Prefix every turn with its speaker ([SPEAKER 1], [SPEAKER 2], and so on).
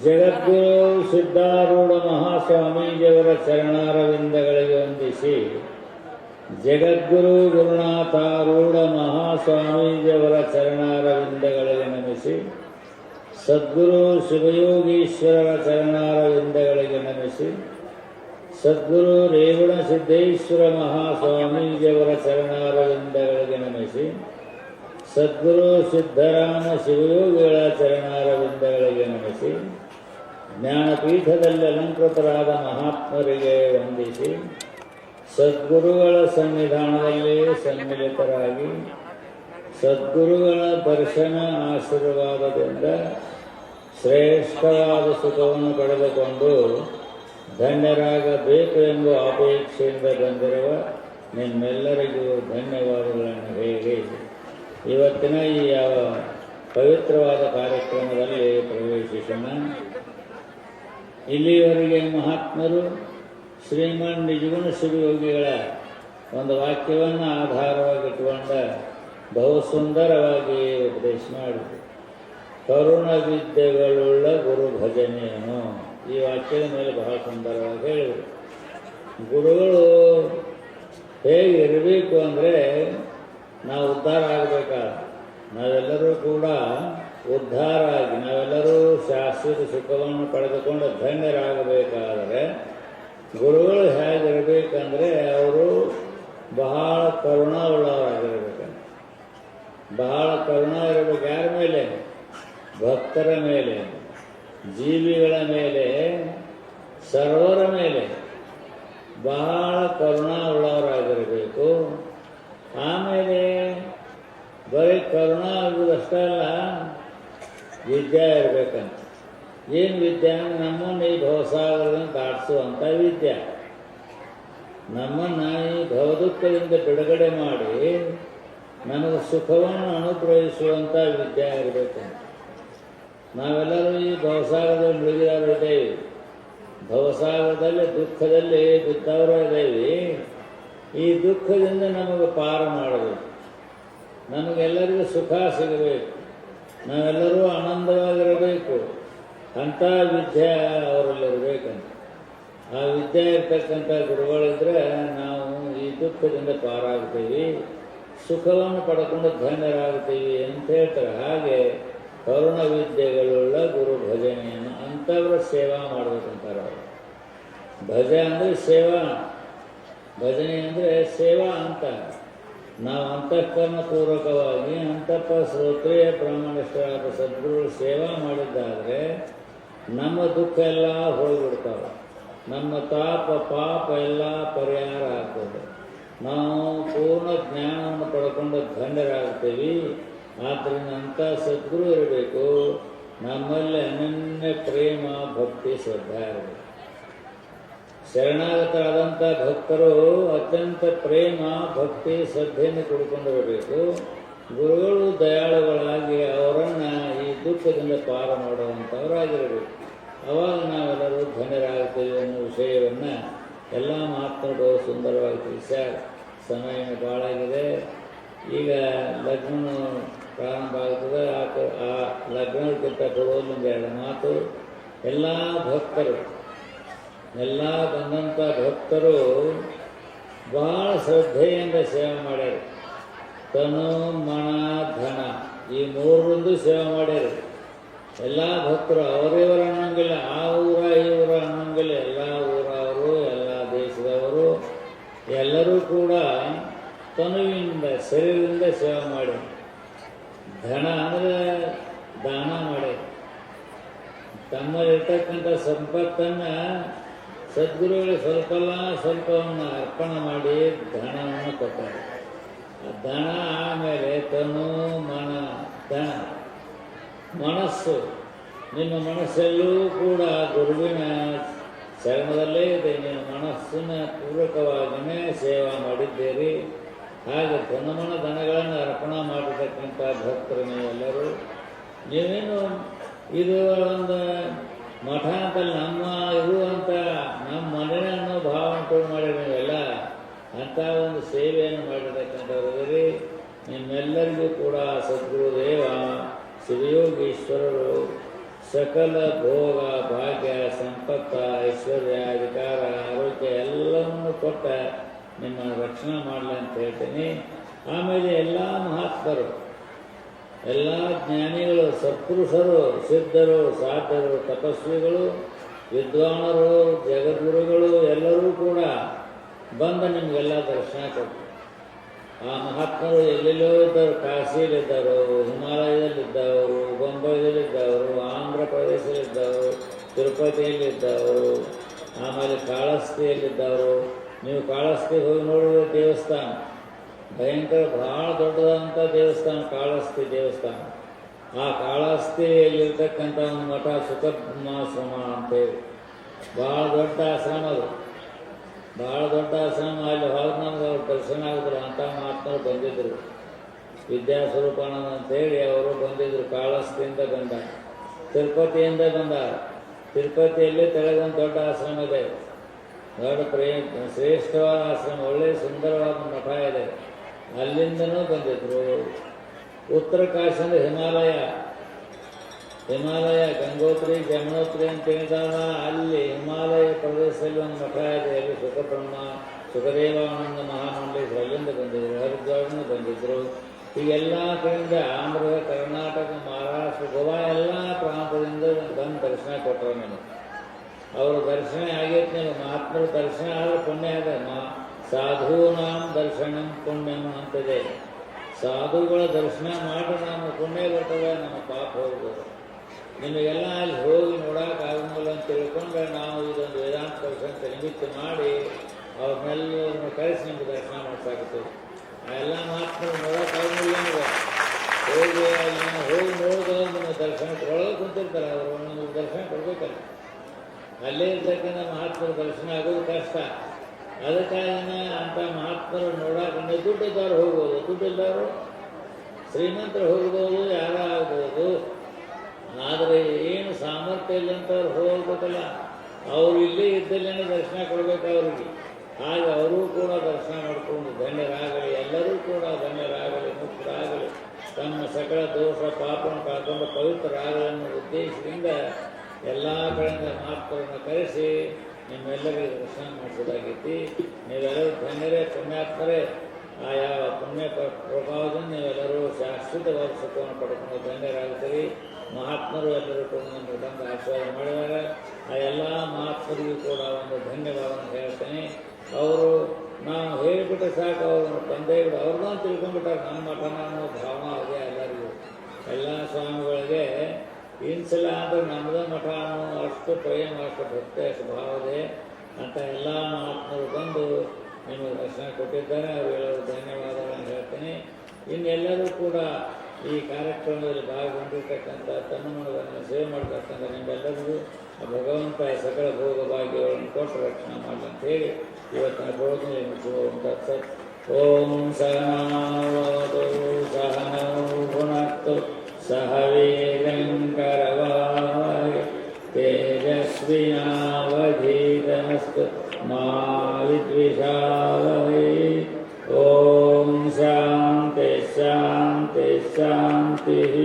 [SPEAKER 1] ಜಗದ್ಗುರು ಸಿದ್ಧಾರೂಢ ಮಹಾಸ್ವಾಮೀಜಿಯವರ ಚರಣಾರವಿಂದಗಳಿಗೆ ವಂದಿಸಿ ಜಗದ್ಗುರು ಗುರುನಾಥಾರೂಢ ಮಹಾಸ್ವಾಮೀಜಿಯವರ ಚರಣಾರವಿಂದಗಳಿಗೆ ನಮಿಸಿ ಸದ್ಗುರು ಶಿವಯೋಗೀಶ್ವರರ ಚರಣಾರವಿಂದಗಳಿಗೆ ನಮಿಸಿ ಸದ್ಗುರು ರೇವಣ ಸಿದ್ದೇಶ್ವರ ಮಹಾಸ್ವಾಮೀಜಿಯವರ ಚರಣಾರವಿಂದಗಳಿಗೆ ನಮಿಸಿ ಸದ್ಗುರು ಸಿದ್ಧರಾಮ ಶಿವಯೋಗಿಗಳ ಚರಣಾರವಿಂದಗಳಿಗೆ ನಮಿಸಿ ಜ್ಞಾನಪೀಠದಲ್ಲಿ ಅಲಂಕೃತರಾದ ಮಹಾತ್ಮರಿಗೆ ವಂದಿಸಿ ಸದ್ಗುರುಗಳ ಸನ್ನಿಧಾನದಲ್ಲಿ ಸಮ್ಮಿಲಿತರಾಗಿ ಸದ್ಗುರುಗಳ ದರ್ಶನ ಆಶೀರ್ವಾದದಿಂದ ಶ್ರೇಷ್ಠವಾದ ಸುಖವನ್ನು ಪಡೆದುಕೊಂಡು ಧನ್ಯರಾಗಬೇಕು ಎಂದು ಅಪೇಕ್ಷೆಯಿಂದ ಬಂದಿರುವ ನಿಮ್ಮೆಲ್ಲರಿಗೂ ಧನ್ಯವಾದಗಳನ್ನು ಹೇಳಿ. ಇವತ್ತಿನ ಈ ಯಾವ ಪವಿತ್ರವಾದ ಕಾರ್ಯಕ್ರಮದಲ್ಲಿ ಪ್ರವೇಶಿಸೋಣ. ಇಲ್ಲಿಯವರೆಗೆ ಮಹಾತ್ಮರು ಶ್ರೀಮನ್ ನಿಜಗುಣ ಶಿವಯೋಗಿಗಳ ಒಂದು ವಾಕ್ಯವನ್ನು ಆಧಾರವಾಗಿಟ್ಟುಕೊಂಡ ಬಹು ಸುಂದರವಾಗಿ ಉಪದೇಶ ಮಾಡಿದರು. ಕರುಣ ವಿದ್ಯೆಗಳುಳ್ಳ ಗುರು ಭಜನೆಯನ್ನು ಈ ವಾಕ್ಯದ ಮೇಲೆ ಬಹಳ ಸುಂದರವಾಗಿ ಹೇಳಿದರು. ಗುರುಗಳು ಹೇಗಿರಬೇಕು ಅಂದರೆ ನಾವು ಉದ್ಧಾರ ಆಗಬೇಕಾದ ನಾವೆಲ್ಲರೂ ಕೂಡ ಉದ್ಧಾರ ಆಗಿ ನಾವೆಲ್ಲರೂ ಶಾಶ್ವತ ಸುಖವನ್ನು ಪಡೆದುಕೊಂಡು ಧನ್ಯರಾಗಬೇಕಾದರೆ, ಗುರುಗಳು ಹೇಗಿರಬೇಕಂದ್ರೆ ಅವರು ಬಹಳ ಕರುಣಾವುಳ್ಳವರಾಗಿರ್ಬೇಕು ಬಹಳ ಕರುಣ ಇರಬೇಕು ಯಾರ ಮೇಲೆ? ಭಕ್ತರ ಮೇಲೆ, ಜೀವಿಗಳ ಮೇಲೆ, ಸರ್ವರ ಮೇಲೆ. ಬಹಳ ಕರುಣಾ ಉಳ್ಳವರಾಗಿರಬೇಕು ಆಮೇಲೆ ಬರೀ ಕರುಣ ಆಗುವುದಷ್ಟೇ ಅಲ್ಲ ವಿದ್ಯೆ ಇರಬೇಕಂತ. ಏನು ವಿದ್ಯೆ ಅಂದ್ರೆ ನಮ್ಮನ್ನು ಈ ಭವಸಾಗರದಿಂದ ದಾಟಿಸುವಂಥ ವಿದ್ಯೆ. ನಮ್ಮನ್ನು ಈ ಭವದುಃಖದಿಂದ ಬಿಡುಗಡೆ ಮಾಡಿ ನಮಗೆ ಸುಖವನ್ನು ಅನುಗ್ರಹಿಸುವಂಥ ವಿದ್ಯೆ ಇರಬೇಕಂತ. ನಾವೆಲ್ಲರೂ ಈ ಭವಸಾಗರದಲ್ಲಿ ಮುಳುಗಿದವರಿದ್ದೇವೆ ಭವಸಾಗರದಲ್ಲಿ, ದುಃಖದಲ್ಲಿ ಬಿದ್ದವರು ಇದ್ದೇವೆ. ಈ ದುಃಖದಿಂದ ನಮಗೆ ಪಾರ ಮಾಡಬೇಕು. ನಮಗೆಲ್ಲರಿಗೂ ಸುಖ ಸಿಗಬೇಕು. ನಾವೆಲ್ಲರೂ ಆನಂದವಾಗಿರಬೇಕು. ಅಂಥ ವಿದ್ಯೆ ಅವರಲ್ಲಿರಬೇಕಂತ. ಆ ವಿದ್ಯೆ ಇರ್ತಕ್ಕಂಥ ಗುರುಗಳಿದ್ರೆ ನಾವು ಈ ದುಃಖದಿಂದ ಪಾರಾಗ್ತೀವಿ, ಸುಖವನ್ನು ಪಡ್ಕೊಂಡು ಧನ್ಯರಾಗ್ತೀವಿ ಅಂತ ಹೇಳ್ತಾರೆ. ಹಾಗೆ ಕರುಣ ವಿದ್ಯೆಗಳುಳ್ಳ ಗುರು ಭಜನೆಯನ್ನು ಅಂಥವ್ರ ಸೇವಾ ಮಾಡಬೇಕಂತಾರೆ ಅವರು. ಭಜ ಅಂದರೆ ಸೇವಾ, ಭಜನೆ ಅಂದರೆ ಸೇವಾ ಅಂತ. ನಾವು ಅಂತಃಕರಣ ಅಂತಪ್ಪ ಅಂತಃಪ ಶ್ರೋತ್ರಿಯ ಬ್ರಾಹ್ಮಣೇಶ್ವರಾದ ಸದ್ಗುರುಗಳು ಸೇವಾ ಮಾಡಿದ್ದಾದರೆ ನಮ್ಮ ದುಃಖ ಎಲ್ಲ ಹೋಗಿಬಿಡ್ತಾವೆ. ನಮ್ಮ ತಾಪ, ಪಾಪ ಎಲ್ಲ ಪರಿಹಾರ ಆಗ್ತದೆ. ನಾವು ಪೂರ್ಣ ಜ್ಞಾನವನ್ನು ಪಡ್ಕೊಂಡು ಧನ್ಯರಾಗ್ತೀವಿ. ಆದ್ದರಿಂದ ಅಂಥ ಸದ್ಗುರು ಇರಬೇಕು. ನಮ್ಮಲ್ಲಿ ಅನನ್ಯ ಪ್ರೇಮ, ಭಕ್ತಿ, ಶ್ರದ್ಧಾ ಇರಬೇಕು. ಶರಣಾಗತರಾದಂಥ ಭಕ್ತರು ಅತ್ಯಂತ ಪ್ರೇಮ, ಭಕ್ತಿ, ಶ್ರದ್ಧೆಯನ್ನು ಕುಡ್ಕೊಂಡಿರಬೇಕು ಗುರುಗಳು ದಯಾಳುಗಳಾಗಿ ಅವರನ್ನು ಈ ದುಃಖದಿಂದ ಪಾರ ಮಾಡುವಂಥವರಾಗಿರಬೇಕು ಅವಾಗ ನಾವೆಲ್ಲರೂ ಧನ್ಯರಾಗುತ್ತೇವೆ ಅನ್ನೋ ವಿಷಯವನ್ನು ಎಲ್ಲ ಮಾತನಾಡು ಸುಂದರವಾಗಿ ತಿಳಿಸ್ಯಾರ. ಸಮಯ ಭಾಳಾಗಿದೆ ಈಗ ಲಗ್ನ ಪ್ರಾರಂಭ ಆಗ್ತದೆ. ಆ ಆ ಲಗ್ನಕ್ಕಿಂತ ಕೊಡೋದು ಒಂದು ಎರಡು ಮಾತು. ಎಲ್ಲ ಭಕ್ತರು ಎಲ್ಲ ಬಂದಂಥ ಭಕ್ತರು ಭಾಳ ಶ್ರದ್ಧೆಯಿಂದ ಸೇವೆ ಮಾಡ್ಯಾರ. ತನು, ಮಣ, ಧನ ಈ ಮೂರರಂದು ಸೇವೆ ಮಾಡ್ಯಾರ. ಎಲ್ಲ ಭಕ್ತರು ಅವರಿವರ ಅನ್ನೋಂಗಿಲ್ಲ, ಆ ಊರ ಈ ಊರ ಎಲ್ಲ ಊರವರು, ಎಲ್ಲ ದೇಶದವರು ಎಲ್ಲರೂ ಕೂಡ ತನುವಿನಿಂದ, ಶರೀರದಿಂದ ಸೇವೆ ಮಾಡಿ ಧನ ಅಂದರೆ ದಾನ ಮಾಡಿ ತಮ್ಮಲ್ಲಿರ್ತಕ್ಕಂಥ ಸಂಪತ್ತನ್ನು ಸದ್ಗುರುಗಳಿಗೆ ಸ್ವಲ್ಪಲ್ಲ ಸ್ವಲ್ಪವನ್ನು ಅರ್ಪಣೆ ಮಾಡಿ ಧನವನ್ನು ಕೊಟ್ಟಾರೆ. ಆ ಧನ ಆಮೇಲೆ ತನು ಮನ ಧನ ಮನಸ್ಸು ನಿಮ್ಮ ಮನಸ್ಸಲ್ಲೂ ಕೂಡ ಗುರುವಿನ ಚರ್ಮದಲ್ಲೇ ಇದೆ. ನಿಮ್ಮ ಮನಸ್ಸಿನ ಪೂರಕವಾಗಿಯೇ ಸೇವಾ ಮಾಡಿದ್ದೀರಿ. ಹಾಗೆ ತನ್ನಮನ ದನಗಳನ್ನು ಅರ್ಪಣೆ ಮಾಡಿರ್ತಕ್ಕಂಥ ಭಕ್ತರು ಎಲ್ಲರೂ ನೀವೇನು ಇದು ಒಂದು ಮಠ ಅಂತಲ್ಲಿ ನಮ್ಮ ಇದು ಅಂತ ನಮ್ಮ ಮನೆ ಅನ್ನೋ ಭಾವ ಉಂಟು ಮಾಡಿ ನೀವೆಲ್ಲ ಅಂಥ ಒಂದು ಸೇವೆಯನ್ನು ಮಾಡಿರ್ತಕ್ಕಂಥವ್ರಿ ನಿಮ್ಮೆಲ್ಲರಿಗೂ ಕೂಡ ಸದ್ಗುರುದೇವ ಶ್ರೀಯೋಗೀಶ್ವರರು, ಸಕಲ ಭೋಗ, ಭಾಗ್ಯ, ಸಂಪತ್ತ, ಐಶ್ವರ್ಯ, ಅಧಿಕಾರ, ಆರೋಗ್ಯ ಎಲ್ಲವನ್ನು ಕೊಟ್ಟ ನಿಮ್ಮ ರಕ್ಷಣೆ ಮಾಡಲಿ ಅಂತ ಹೇಳ್ತೀನಿ. ಆಮೇಲೆ ಎಲ್ಲ ಮಹಾತ್ಮರು ಎಲ್ಲ ಜ್ಞಾನಿಗಳು, ಸತ್ಪುರುಷರು, ಸಿದ್ಧರು, ಸಾಧ್ಯರು, ತಪಸ್ವಿಗಳು, ವಿದ್ವಾನರು, ಜಗದ್ಗುರುಗಳು ಎಲ್ಲರೂ ಕೂಡ ಬಂದು ನಿಮಗೆಲ್ಲ ದರ್ಶನ ಕೊಟ್ಟರು. ಆ ಮಹಾತ್ಮರು ಎಲ್ಲೆಲ್ಲೋ ಇದ್ದರು ಕಾಶಿಯಲ್ಲಿದ್ದರು ಹಿಮಾಲಯದಲ್ಲಿದ್ದವರು, ಬೊಂಬೈದಲ್ಲಿದ್ದವರು ಆಂಧ್ರ ಪ್ರದೇಶದಲ್ಲಿದ್ದವರು ತಿರುಪತಿಯಲ್ಲಿದ್ದವರು, ಆಮೇಲೆ ಕಾಳಸ್ತಿಯಲ್ಲಿದ್ದವರು. ನೀವು ಕಾಳಸ್ತಿ ಹೋಗಿ ನೋಡಿದ್ರೆ ದೇವಸ್ಥಾನ. ಭಯಂಕರ ಭಾಳ ದೊಡ್ಡದಾದಂಥ ದೇವಸ್ಥಾನ, ಕಾಳಹಸ್ತಿ ದೇವಸ್ಥಾನ. ಆ ಕಾಳಹಸ್ತಿಯಲ್ಲಿರ್ತಕ್ಕಂಥ ಒಂದು ಮಠ ಸುಖಬ್ರಹ್ಮಾಶ್ರಮ ಅಂತೇಳಿ ಭಾಳ ದೊಡ್ಡ ಆಶ್ರಮ ಅದು. ಭಾಳ ದೊಡ್ಡ ಆಶ್ರಮ, ಅಲ್ಲಿ ಹೊರಗೆ ನಮ್ಗೆ ಅವ್ರು ದರ್ಶನ ಆಗಿದ್ರು ಅಂತ ಮಾತ್ರ ಬಂದಿದ್ದರು ವಿದ್ಯಾಸ್ವರೂಪಾನಂದ ಅಂತೇಳಿ ಅವರು ಬಂದಿದ್ದರು ಕಾಳಹಸ್ತಿಯಿಂದ ಬಂದ, ತಿರುಪತಿಯಿಂದ ಬಂದ. ತಿರುಪತಿಯಲ್ಲಿ ತೆಳಗೊಂದು ದೊಡ್ಡ ಆಶ್ರಮ ಇದೆ. ದೊಡ್ಡ ಪ್ರೇಮ, ಶ್ರೇಷ್ಠವಾದ ಆಶ್ರಮ ಒಳ್ಳೆಯ ಸುಂದರವಾದ ಮಠ ಇದೆ. ಅಲ್ಲಿಂದನೂ ಬಂದಿದ್ರು. ಉತ್ತರ ಕಾಶಿ ಅಂದ್ರೆ ಹಿಮಾಲಯ. ಹಿಮಾಲಯ, ಗಂಗೋತ್ರಿ ಜಮನೋತ್ರಿ ಅಂತ ಹೇಳಿದಾಗ ಅಲ್ಲಿ ಹಿಮಾಲಯ ಪ್ರದೇಶದಲ್ಲಿ ಒಂದು ಮಠ ಇದೆ ಅಲ್ಲಿ ಸುಖಬ್ರಹ್ಮ ಸುಖದೇವಾನಂದ ಮಹಾಮಂಡಲೇಶ್ವರ ಅಲ್ಲಿಂದ ಬಂದಿದ್ರು, ಹರಿದ್ವಾರದಿಂದ ಬಂದಿದ್ರು. ಹೀಗೆಲ್ಲ ಕಡೆಯಿಂದ ಆಂಧ್ರ, ಕರ್ನಾಟಕ, ಮಹಾರಾಷ್ಟ್ರ, ಗೋವಾ ಎಲ್ಲ ಪ್ರಾಂತದಿಂದ ಬಂದು ದರ್ಶನ ಕೊಟ್ಟರು ನಾನು ಅವರು ದರ್ಶನ ಆಗೈತೆ ಮಹಾತ್ಮರು ದರ್ಶನ ಆದರೆ ಪುಣ್ಯ ಆದ ಸಾಧೂನಾಂ ದರ್ಶನಂ ಪುಣ್ಯಂ ಅಂತದೆ. ಸಾಧುಗಳ ದರ್ಶನ ಮಾಡಿ ನಾನು ಪುಣ್ಯ ಬರ್ತವೆ ನಮ್ಮ ಪಾಪ ಹೋಗ್ಬೋದು. ನಿಮಗೆಲ್ಲ ಅಲ್ಲಿ ಹೋಗಿ ನೋಡೋಕ್ಕಾಗಂಗಿಲ್ಲ ಅಂತ ತಿಳ್ಕೊಂಡ್ರೆ ನಾವು ಇದೊಂದು ವೇದಾಂತ ದರ್ಶನ ನಿಮಿತ್ತ ಮಾಡಿ ಅವ್ರನ್ನೆಲ್ಲರನ್ನು ಕರೆಸಿ ನಿಮಗೆ ದರ್ಶನ ಮಾಡ್ಸಾಕತ್ತೀವಿ ಆ ಎಲ್ಲ ಮಹಾತ್ಮರು ನೋಡೋಕ್ಕಾಗಂಗಿಲ್ಲ ನಿಮಗೆ ಹೋಗಿ ಅಲ್ಲಿ ಹೋಗಿ ನೋಡಿದ್ರೆ ನಿಮ್ಮ ದರ್ಶನ ಕೊಡೋದು ಕುಂತಿರ್ತಾರೆ, ಅವರು ನಿಮಗೆ ದರ್ಶನ ಕೊಡ್ಬೇಕಲ್ಲ. ಅಲ್ಲೇ ಇರ್ತಕ್ಕಂಥ ಮಹಾತ್ಮರ ದರ್ಶನ ಆಗೋದು ಕಷ್ಟ. ಅದಕ್ಕಾಗಿ ಅಂಥ ಮಹಾತ್ಮರು ನೋಡಕ್ಕೆ ದುಡ್ಡಿದ್ದವ್ರು ಹೋಗ್ಬೋದು. ದುಡ್ಡಿದ್ದವರು ಶ್ರೀಮಂತರು ಹೋಗ್ಬೋದು, ಯಾರ ಆಗ್ಬೋದು. ಆದರೆ ಏನು ಸಾಮರ್ಥ್ಯ ಇಲ್ಲಂತವ್ರು ಹೋಗ್ಬೇಕಲ್ಲ. ಅವ್ರು ಇಲ್ಲೇ ಇದ್ದಲ್ಲೇ ದರ್ಶನ ಕೊಡಬೇಕು ಅವರಿಗೆ. ಹಾಗೆ ಅವರೂ ಕೂಡ ದರ್ಶನ ಮಾಡಿಕೊಂಡು ಧನ್ಯರಾಗಲಿ, ಎಲ್ಲರೂ ಕೂಡ ಧನ್ಯರಾಗಲಿ, ಮುಕ್ತರಾಗಲಿ. ತಮ್ಮ ಸಕಲ ದೋಷ ಪಾಪವನ್ನು ಕಳ್ಕೊಂಡು ಪವಿತ್ರರಾಗಲಿ ಅನ್ನೋ ಉದ್ದೇಶದಿಂದ ಎಲ್ಲ ಕಡೆಯಿಂದ ಮಾತ್ರವನ್ನು ಕರೆಸಿ ನಿಮ್ಮೆಲ್ಲರಿಗೆ ದರ್ಶನ ಮಾಡಿಸೋದಾಗೈತಿ ನೀವೆಲ್ಲರೂ ಧನ್ಯರೇ, ಪುಣ್ಯಾತ್ಮರೇ. ಆಯಾ ಪುಣ್ಯ ಪ್ರಭಾವದಿಂದ ನೀವೆಲ್ಲರೂ ಶಾಶ್ವತವಾದ ಸುಖವನ್ನು ಪಡ್ಕೊಂಡು ಧನ್ಯರಾಗುತ್ತೀರಿ. ಮಹಾತ್ಮರು ಎಲ್ಲರೂ ಕೂಡ ನಮಗೆ ಬಂದು ಆಶೀರ್ವಾದ ಮಾಡಿದ್ದಾರೆ. ಆ ಎಲ್ಲ ಮಹಾತ್ಮರಿಗೂ ಕೂಡ ಒಂದು ಧನ್ಯವಾದವನ್ನು ಹೇಳ್ತೇನೆ. ಅವರು ನಾನು ಹೇಳಿಬಿಟ್ಟೆ ಸಾಕು ಅವರು ತಂದೆಗಳು ಅವ್ರನ್ನೂ ತಿಳ್ಕೊಂಡ್ಬಿಟ್ಟಾರೆ. ನಮ್ಮ ಮಠನ ಅನ್ನೋ ಭಾವನೆ ಅದೇ ಎಲ್ಲರಿಗೂ. ಎಲ್ಲ ಸ್ವಾಮಿಗಳಿಗೆ ಇನ್ಸಲ ಆದರೆ ನಮ್ಮದ ಮಠ ಅಷ್ಟು ಪ್ರೇಮ, ಅಷ್ಟು ಭಕ್ತಿ, ಅಷ್ಟು ಭಾವದೆ ಅಂತ ಎಲ್ಲ ಮಹಾತ್ಮರು ಬಂದು ನಿಮಗೆ ದರ್ಶನ ಕೊಟ್ಟಿದ್ದಾರೆ. ಅವರೆಲ್ಲರೂ ಧನ್ಯವಾದಗಳನ್ನು ಹೇಳ್ತೀನಿ. ಇನ್ನೆಲ್ಲರೂ ಕೂಡ ಈ ಕಾರ್ಯಕ್ರಮದಲ್ಲಿ ಭಾಗಗೊಂಡಿರ್ತಕ್ಕಂಥ ತನ್ನ ಮನದನ್ನು ಸೇವೆ ಮಾಡತಕ್ಕಂಥ ನಿಮ್ಮೆಲ್ಲರಿಗೂ ಭಗವಂತ ಸಕಲ ಭೋಗ ಭಾಗ್ಯಗಳನ್ನು ಕೊಟ್ಟು ರಕ್ಷಣೆ ಮಾಡಿ ಅಂತ ಹೇಳಿ ಇವತ್ತಿನ ಬೋಧನೆ ಮುಗಿಸುವಂಥ ಓಂ ಸಹನಾ ಸಹನೌ सह वेदं करवाय तेजस्विनावधीतस्तमा विद्विषालै ॐ शान्ति शान्ति शान्तिः।